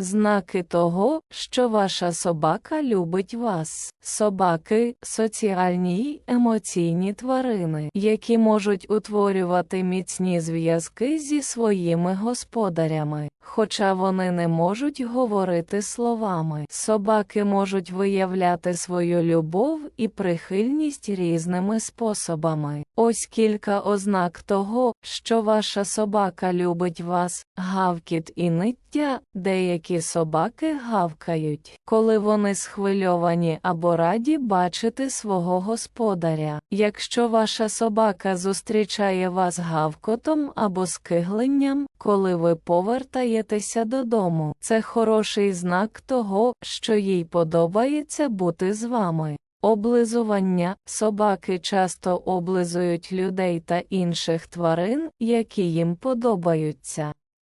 Знаки того, що ваша собака любить вас. Собаки соціальні й емоційні тварини, які можуть утворювати міцні зв'язки зі своїми господарями. Хоча вони не можуть говорити словами, собаки можуть виявляти свою любов і прихильність різними способами. Ось кілька ознак того, що ваша собака любить вас: гавкіт і ниття. Деякі собаки гавкають, коли вони схвильовані або раді бачити свого господаря. Якщо ваша собака зустрічає вас гавкотом або скигленням, коли ви повертаєтеся додому, це хороший знак того, що їй подобається бути з вами. Облизування собаки часто облизують людей та інших тварин, які їм подобаються.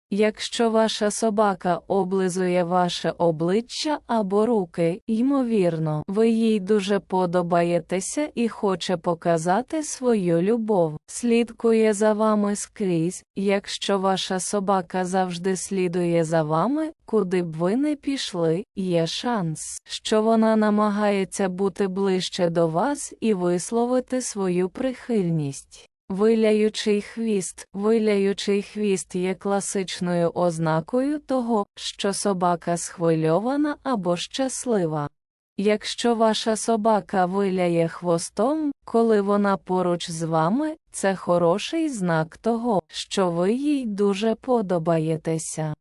Якщо ваша собака облизує ваше обличчя або руки, ймовірно, ви їй дуже подобаєтеся і хоче показати свою любов. Слідкує за вами скрізь. Якщо ваша собака завжди слідує за вами, куди б ви не пішли, є шанс, що вона намагається бути ближче до вас і висловити свою прихильність. Виляючий хвіст. Виляючий хвіст є класичною ознакою того, що собака схвильована або щаслива. Якщо ваша собака виляє хвостом, коли вона поруч з вами, це хороший знак того, що ви їй дуже подобаєтеся.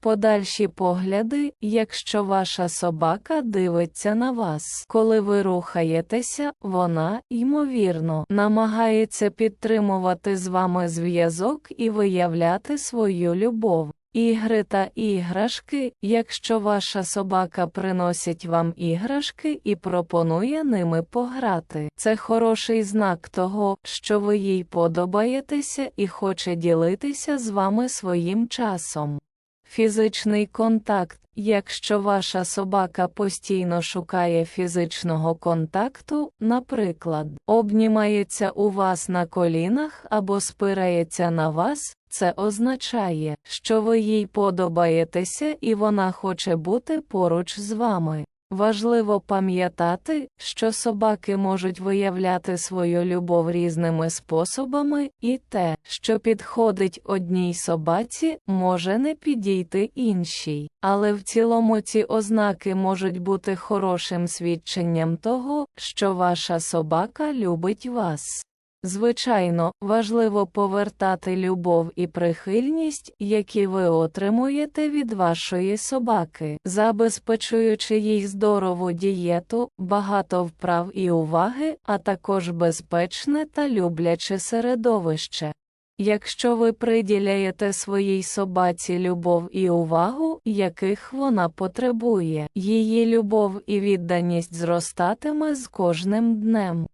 Подальші погляди, якщо ваша собака дивиться на вас, коли ви рухаєтеся, вона, ймовірно, намагається підтримувати з вами зв'язок і виявляти свою любов. Ігри та іграшки, якщо ваша собака приносить вам іграшки і пропонує ними пограти, це хороший знак того, що ви їй подобаєтеся і хоче ділитися з вами своїм часом. Фізичний контакт. Якщо ваша собака постійно шукає фізичного контакту, наприклад, обнімається у вас на колінах або спирається на вас, це означає, що ви їй подобаєтеся і вона хоче бути поруч з вами. Важливо пам'ятати, що собаки можуть виявляти свою любов різними способами, і те, що підходить одній собаці, може не підійти іншій. Але в цілому ці ознаки можуть бути хорошим свідченням того, що ваша собака любить вас. Звичайно, важливо повертати любов і прихильність, які ви отримуєте від вашої собаки, забезпечуючи їй здорову дієту, багато вправ і уваги, а також безпечне та любляче середовище. Якщо ви приділяєте своїй собаці любов і увагу, яких вона потребує, її любов і відданість зростатиме з кожним днем.